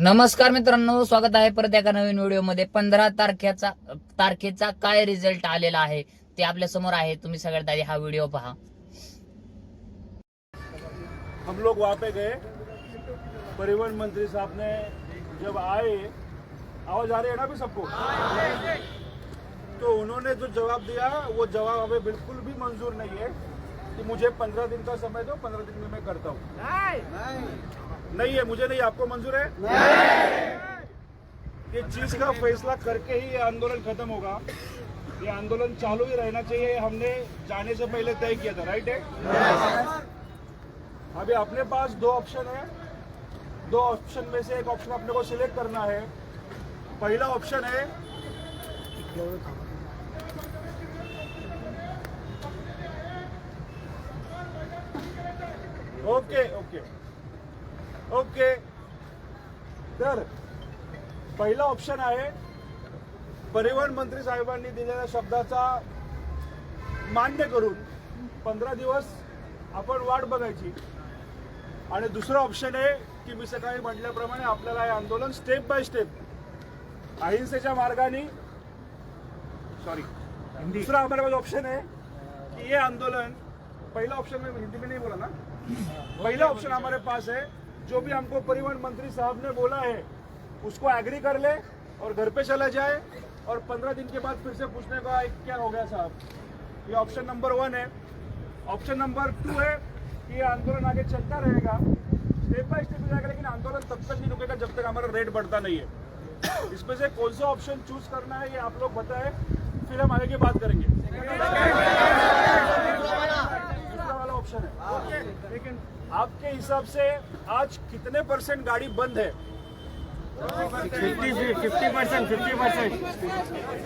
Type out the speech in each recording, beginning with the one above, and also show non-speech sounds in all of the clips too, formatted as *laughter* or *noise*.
नमस्कार मित्रांनो स्वागत आहे परत एका नवीन व्हिडिओमध्ये. पंधरा तारखेचा तारखेचा काय रिझल्ट आलेला आहे ते आपल्यासमोर आहे. तुम्ही सगळ्यात आधी हा व्हिडिओ पहा. हम लोग वहाँ पे गए। परिवहन मंत्री साहब ने जब आए आवाज आ रही है ना भी सबको? तो उन्होंने जो जवाब दिया वो जवाब हमें बिल्कुल भी मंजूर नहीं है कि मुझे पंद्रह दिन का समय दो पंद्रह दिन में मैं करता हूँ। नहीं है मुझे नहीं आपको मंजूर है? नहीं। ये चीज़ का फैसला करके ही ये आंदोलन खत्म होगा। ये आंदोलन चालू ही रहना चाहिए हमने जाने से पहले तय किया था राइट है अभी अपने पास दो ऑप्शन है। दो ऑप्शन में से एक ऑप्शन अपने को सिलेक्ट करना है। पहला ऑप्शन है ओके ओके ओके. तर पहिला ऑप्शन आहे परिवहन मंत्री साहेबांनी दिलेल्या शब्दाचा मान्य करून पंधरा दिवस आपण वाट बघायची. आणि दुसरं ऑप्शन आहे की मी सकाळी म्हटल्याप्रमाणे आपल्याला हे आंदोलन स्टेप बाय स्टेप अहिंसेच्या मार्गाने सॉरी दूसरा पास ऑप्शन है कि ये आंदोलन पहला ऑप्शन में हिंदी में नहीं बोला ना. पहला ऑप्शन हमारे पास है जो भी हमको परिवहन मंत्री साहब ने बोला है उसको एग्री कर ले और घर पे चला जाए और पंद्रह दिन के बाद फिर से पूछने का क्या हो गया साहब? ये ऑप्शन नंबर वन है। ऑप्शन नंबर टू है कि ये आंदोलन आगे चलता रहेगा। स्टेप बाय स्टेप जाएगा लेकिन आंदोलन तब तक नहीं रुकेगा जब तक हमारा रेट बढ़ता नहीं है। इसमें से कौन सा ऑप्शन चूज़ करना है ये आप लोग बताएँ फिर हम आगे की बात करेंगे। दूसरा वाला ऑप्शन है। लेकिन आपके हिसाब से आज कितने परसेंट गाड़ी बंद है? Fifty fifty percent fifty percent.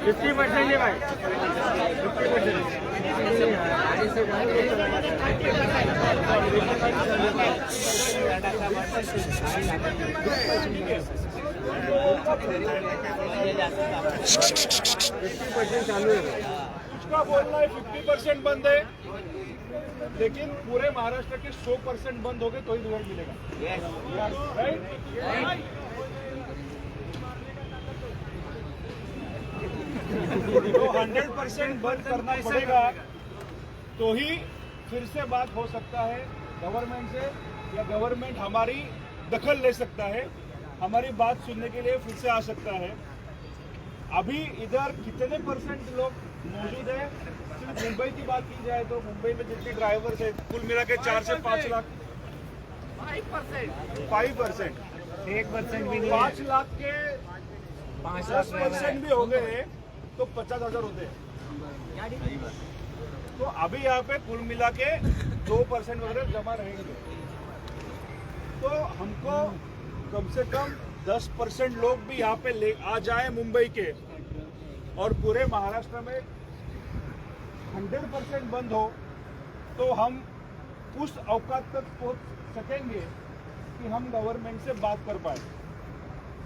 Fifty percent है भाई। फिफ्टी परसेंट फिफ्टी परसेंट चालू है। उसका बोलना है फिफ्टी परसेंट बंद है। लेकिन पूरे महाराष्ट्र के सौ परसेंट बंद हो गए तो ही रिज़ल्ट मिलेगा। राइट तो हंड्रेड परसेंट बंद करना पड़ेगा। तो ही फिर से बात हो सकता है गवर्नमेंट से या गवर्नमेंट हमारी दखल ले सकता है। हमारी बात सुनने के लिए फिर से आ सकता है। अभी इधर कितने परसेंट लोग मौजूद है। सिर्फ़ मुंबई की बात की जाए तो मुंबई में जितने ड्राइवर्स है कुल मिला के चार से पाँच lakh. Five percent. Five percent एक परसेंट भी नहीं पाँच लाख के पाँच दस परसेंट भी हो गए तो पचास हज़ार होते हैं। तो अभी यहाँ पे कुल मिला के दो परसेंट वगैरह जमा रहेंगे। तो हमको कम से कम दस परसेंट लोग भी यहाँ पे ले आ जाए मुंबई के। और पूरे महाराष्ट्र में हंड्रेड परसेंट बंद हो तो हम उस अवकात तक पहुँच सकेंगे कि हम गवर्नमेंट से बात कर पाए।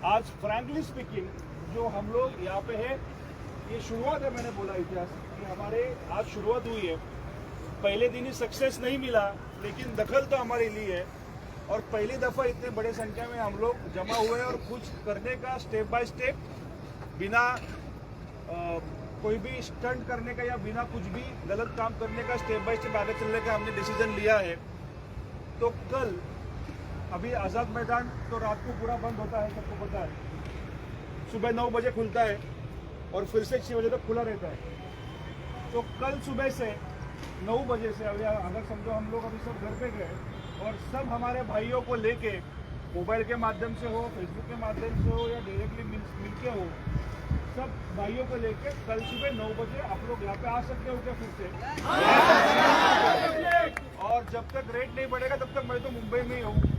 आज फ्रैंकली स्पीकिंग जो हम लोग यहाँ पे है, ये शुरुआत है, मैंने बोला इतिहास, कि हमारे आज शुरुआत हुई है। पहले दिन ही सक्सेस नहीं मिला, लेकिन दखल तो हमारे लिए है। और पहली दफ़ा इतने बड़े संख्या में हम लोग जमा हुए और कुछ करने का स्टेप बाय स्टेप बिना कोई भी स्टंट करने का या बिना कुछ भी गलत काम करने का स्टेप बाय स्टेप आगे चलने का हमने डिसीज़न लिया है। तो कल अभी आज़ाद मैदान तो रात को पूरा बंद होता है, सबको पता है। सुबह नौ बजे खुलता है और फिर से छः बजे तक तो खुला रहता है। तो कल सुबह से नौ बजे से अभी अगर समझो हम लोग अभी सब घर पे गए और सब हमारे भाइयों को लेके मोबाइल के माध्यम से हो फेसबुक के माध्यम से हो या डायरेक्टली मिल, मिलके हो सब भाइयों को लेके कल सुबह नौ बजे आप लोग यहाँ पे आ सकते हो क्या फिर से? और जब तक रेट नहीं बढ़ेगा तब तक मैं तो मुंबई में ही हूँ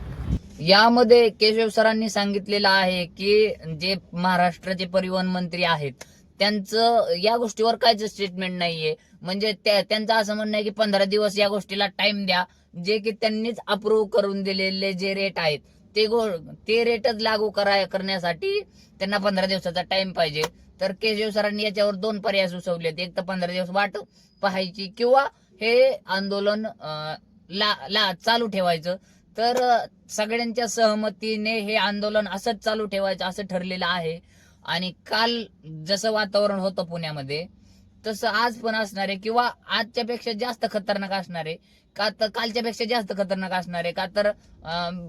यामध्ये केशव सरांनी सांगितलेलं आहे की जे महाराष्ट्राचे परिवहन मंत्री आहेत त्यांचं या गोष्टीवर काहीच स्टेटमेंट नाहीये. म्हणजे त्या- त्यांचं असं म्हणणं आहे की पंधरा दिवस या गोष्टीला टाइम द्या जे की त्यांनीच अप्रूव्ह करून दिलेले जे रेट आहेत ते गो ते रेटच लागू करा करण्यासाठी त्यांना पंधरा दिवसाचा टाइम पाहिजे. तर केशव सरांनी याच्यावर दोन पर्याय सुचवले एक तर पंधरा दिवस वाट पाहायची किंवा हे आंदोलन ला ला चालू ठेवायचं. तर सगळ्यांच्या सहमतीने हे आंदोलन असंच चालू ठेवायचं असं ठरलेलं आहे. आणि काल जसं वातावरण होतं पुण्यामध्ये तसं आज पण असणार आहे. किंवा आजच्या पेक्षा जास्त खतरनाक असणार आहे. का तर कालच्या पेक्षा जास्त खतरनाक असणार आहे. का तर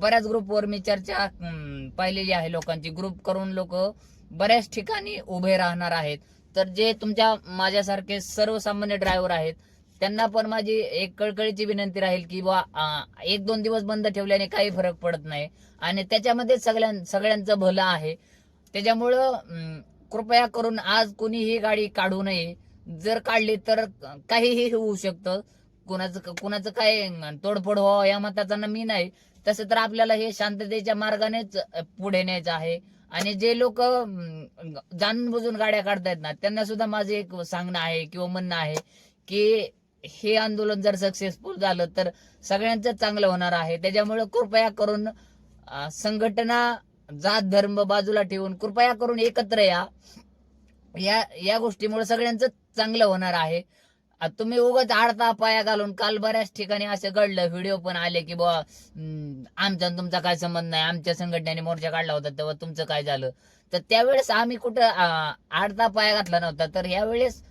बऱ्याच ग्रुपवर मी चर्चा पाहिलेली आहे लोकांची. ग्रुप करून लोक बऱ्याच ठिकाणी उभे राहणार आहेत. तर जे तुमच्या माझ्यासारखे सर्वसामान्य ड्रायव्हर आहेत त्यांना पण माझी एक कळकळीची विनंती राहील की बा एक दोन दिवस बंद ठेवल्याने काही फरक पडत नाही. आणि त्याच्यामध्ये सगळ्यां सगळ्यांचं भलं आहे. त्याच्यामुळं कृपया करून आज कोणीही गाडी काढू नये. जर काढली तर काहीही होऊ शकतं. कुणाचं कुणाचं काय तोडफोड व्हावं या मताचा मी नाही. तसं तर आपल्याला हे शांततेच्या मार्गानेच पुढे न्यायचं आहे. आणि जे लोक जाणून बुजून गाड्या काढतायत ना त्यांना सुद्धा माझं एक सांगणं आहे किंवा म्हणणं आहे की हे आंदोलन जर सक्सेसफुल झालं तर सगळ्यांचं चांगलं होणार आहे. त्याच्यामुळे कृपया करून संघटना जात धर्म बाजूला ठेवून कृपया करून एकत्र या. या या गोष्टीमुळे सगळ्यांचं चांगलं होणार आहे. तुम्ही उगाच आडता पाया घालून काल बऱ्याच ठिकाणी असं घडलं. व्हिडिओ पण आले की बुवा आमचा आणि तुमचा काय संबंध नाही. आमच्या संघटनेने मोर्चा काढला होता तेव्हा तुमचं काय झालं? तर त्यावेळेस आम्ही कुठं आडता पाया घातला नव्हता. तर यावेळेस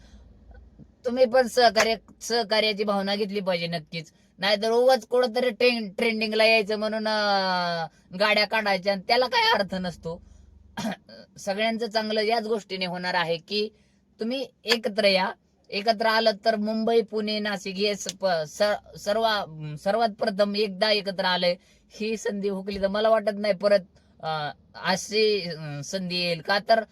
तुम्ही पण सहकार्य सहकार्याची भावना घेतली पाहिजे नक्कीच. नाहीतर उगाच कुठंतरी ट्रेंड ट्रेंडिंगला यायचं म्हणून गाड्या काढायच्या आणि त्याला काय अर्थ नसतो. *clears throat* सगळ्यांचं चांगलं याच गोष्टीने होणार आहे की तुम्ही एकत्र या. एकत्र आलं तर मुंबई पुणे नाशिक हे स- प- स- सर्व सर्वात प्रथम एकदा एकत्र आलंय. ही संधी हुकली तर मला वाटत नाही परत अशी संधी येईल. का तर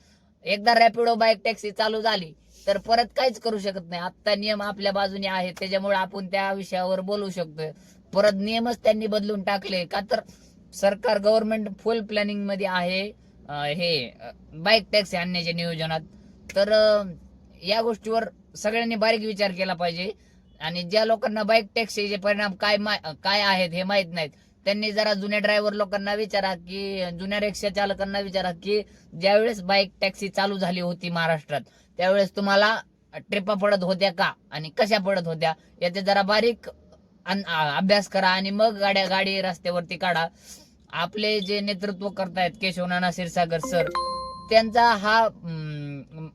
एकदा रॅपिडो बाईक टॅक्सी चालू झाली तर परत काहीच करू शकत नाही. आता नियम आपल्या बाजूने आहेत त्याच्यामुळे आपण त्या विषयावर बोलू शकतोय. परत नियमच त्यांनी बदलून टाकले. का तर सरकार गव्हर्नमेंट फुल प्लॅनिंगमध्ये आहे हे बाईक टॅक्सी आणण्याच्या नियोजनात. तर या गोष्टीवर सगळ्यांनी बारीक विचार केला पाहिजे. आणि ज्या लोकांना बाईक टॅक्सीचे परिणाम काय काय आहेत हे माहीत नाहीत त्यांनी जरा जुन्या ड्रायव्हर लोकांना विचारा की जुन्या रिक्षा चालकांना विचारा की ज्यावेळेस बाईक टॅक्सी चालू झाली होती महाराष्ट्रात त्यावेळेस तुम्हाला ट्रिपा पडत होत्या का? आणि कशा पडत होत्या? याचे जरा बारीक अभ्यास करा आणि मग गाड्या गाडी रस्त्यावरती काढा. आपले जे नेतृत्व करतायत केशवनाना क्षीरसागर सर त्यांचा हा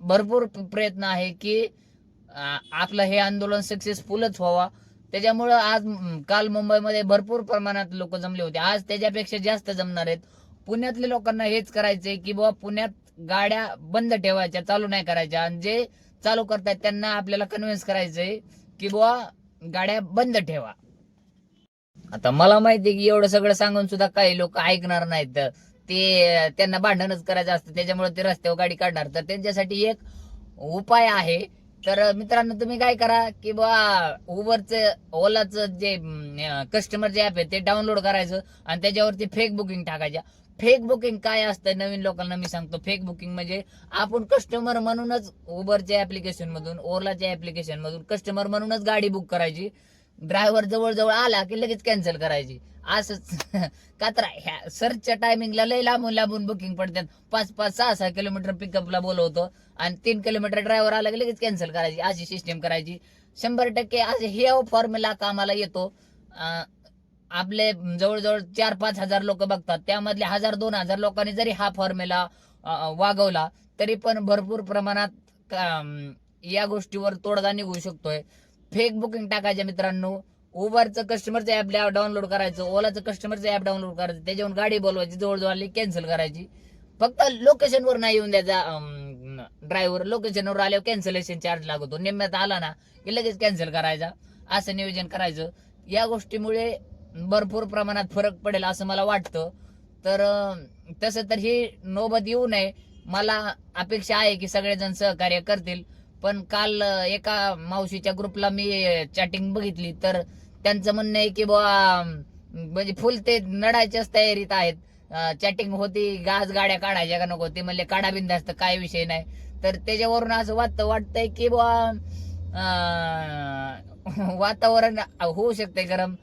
भरपूर प्रयत्न आहे की आपलं हे आंदोलन सक्सेसफुलच व्हावा. त्याच्यामुळं आज काल मुंबईमध्ये भरपूर प्रमाणात लोक जमले होते. आज त्याच्यापेक्षा जास्त जमणार आहेत. पुण्यातल्या लोकांना हेच करायचंय की बाबा पुण्यात गाड्या बंद ठेवायच्या चालू नाही करायच्या. आणि जे चालू करतायत त्यांना आपल्याला कन्व्हिन्स करायचंय की बुवा गाड्या बंद ठेवा. आता मला माहिती की एवढं सगळं सांगून सुद्धा काही लोक ऐकणार नाहीत. ते त्यांना भांडणच करायचं असतं. त्याच्यामुळे ते रस्त्यावर गाडी काढणार. तर त्यांच्यासाठी एक उपाय आहे. तर मित्रांनो तुम्ही काय करा की बा उबरचं ओलाचं जे कस्टमरचे ऍप आहे ते डाउनलोड करायचं आणि त्याच्यावरती फेक बुकिंग टाकायच्या फेक बुकिंग काय असतं? नवीन लोकांना मी सांगतो फेक बुकिंग म्हणजे आपण कस्टमर म्हणूनच उबरच्या ऍप्लिकेशन मधून ओलाच्या ऍप्लिकेशन मधून कस्टमर म्हणूनच गाडी बुक करायची. ड्रायव्हर जवळ जवळ आला की लगेच कॅन्सल करायची. असंच. *laughs* का तर ह्या सरच्या टायमिंगला लय लांबून लांबून बुकिंग पडतात पाच पाच सहा सहा किलोमीटर पिकअपला बोलवतो आणि तीन किलोमीटर ड्रायव्हर आला की लगेच कॅन्सल करायची. अशी सिस्टीम करायची. शंभर टक्के असे हे फॉर्म्युला कामाला येतो. आपले जवळजवळ चार पाच हजार लोक बघतात. त्यामधले हजार दोन हजार लोकांनी जरी हा फॉर्म्युला वागवला तरी पण भरपूर प्रमाणात या गोष्टीवर तोडगा निघू शकतोय. फेक बुकिंग टाकायच्या मित्रांनो उबरचं कस्टमरचं ऍप डाउनलोड करायचं. ओलाचं कस्टमरचं ऍप डाउनलोड करायचं. त्याच्यावर गाडी बोलवायची. जवळजवळ आली कॅन्सल करायची. फक्त लोकेशनवर नाही येऊन द्यायचा ड्रायव्हर लोकेशनवर आल्यावर कॅन्सलेशन चार्ज लागतो. निम्म्यात आला ना की लगेच कॅन्सल करायचा. असं नियोजन करायचं. या गोष्टीमुळे भरपूर प्रमाणात फरक पडेल असं मला वाटतं. तर तसं तर ही नोबत येऊ नये. मला अपेक्षा आहे की सगळेजण सहकार्य करतील. पण काल एका मावशीच्या ग्रुपला मी चॅटिंग बघितली. तर त्यांचं म्हणणं आहे की बुवा म्हणजे फुल ते नडायच्याच तयारीत आहेत. चॅटिंग होती गाज गाड्या काढायच्या का नको? ते म्हणले काढा बिंदास्त काय विषय नाही. तर त्याच्यावरून असं वाटतं वाटतंय की बुवा वातावरण होऊ शकते गरम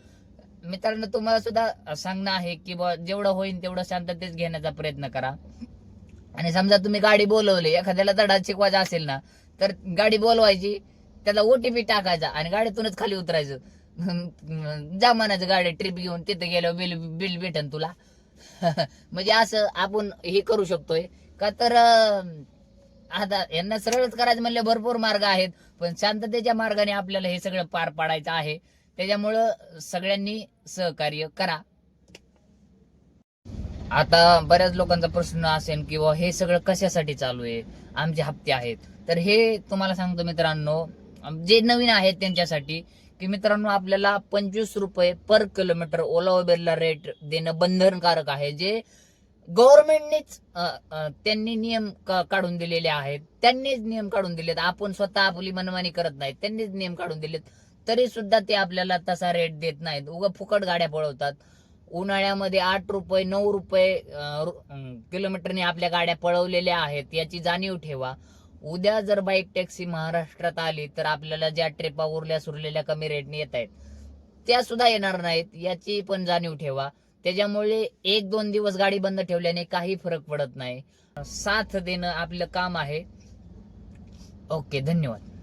मित्रांनो तुम्हाला सुद्धा सांगणं आहे की बुवा जेवढं होईल तेवढं शांततेच घेण्याचा प्रयत्न करा. आणि समजा तुम्ही गाडी बोलवली एखाद्याला धडा शिकवायचा असेल ना तर गाडी बोलवायची त्याला ओटीपी टाकायचा आणि गाडीतूनच खाली उतरायचं. *laughs* जा म्हणायचं गाडी ट्रिप घेऊन तिथं गेलो बिल बिल भेटन तुला. *laughs* म्हणजे असं आपण हे करू शकतोय. का तर आता यांना सरळच करायचं म्हणले भरपूर मार्ग आहेत पण शांततेच्या मार्गाने आपल्याला हे सगळं पार पाडायचं आहे. त्याच्यामुळं सगळ्यांनी सहकार्य करा. आता बऱ्याच लोकांचा प्रश्न असेल की हे सगळं कशासाठी चालू आहे? आमचे हप्ते आहेत. तर हे तुम्हाला सांगतो मित्रांनो जे नवीन आहेत त्यांच्यासाठी की मित्रांनो आपल्याला पंचवीस रुपये पर किलोमीटर ओला उबेरला रेट देणं बंधनकारक आहे. जे गव्हर्नमेंटनेच त्यांनी नियम काढून दिलेले आहेत. त्यांनीच नियम काढून दिलेत. आपण स्वतः आपली मनमानी करत नाहीत त्यांनीच नियम काढून दिलेत. तरी सुद्धा ते आपल्याला तसा रेट देत नाहीत. उगा फुकट गाड्या पळवतात. उन्हाळ्यामध्ये आठ रुपये नऊ रुपये किलोमीटरने आपल्या गाड्या पळवलेल्या आहेत याची जाणीव ठेवा. उद्या जर बाईक टॅक्सी महाराष्ट्रात आली तर आपल्याला ज्या ट्रिपा उरल्या सुरलेल्या कमी रेटने येत आहेत त्या सुद्धा येणार नाहीत याची पण जाणीव ठेवा. त्याच्यामुळे एक दोन दिवस गाडी बंद ठेवल्याने काही फरक पडत नाही. साथ देणं आपलं काम आहे. ओके धन्यवाद.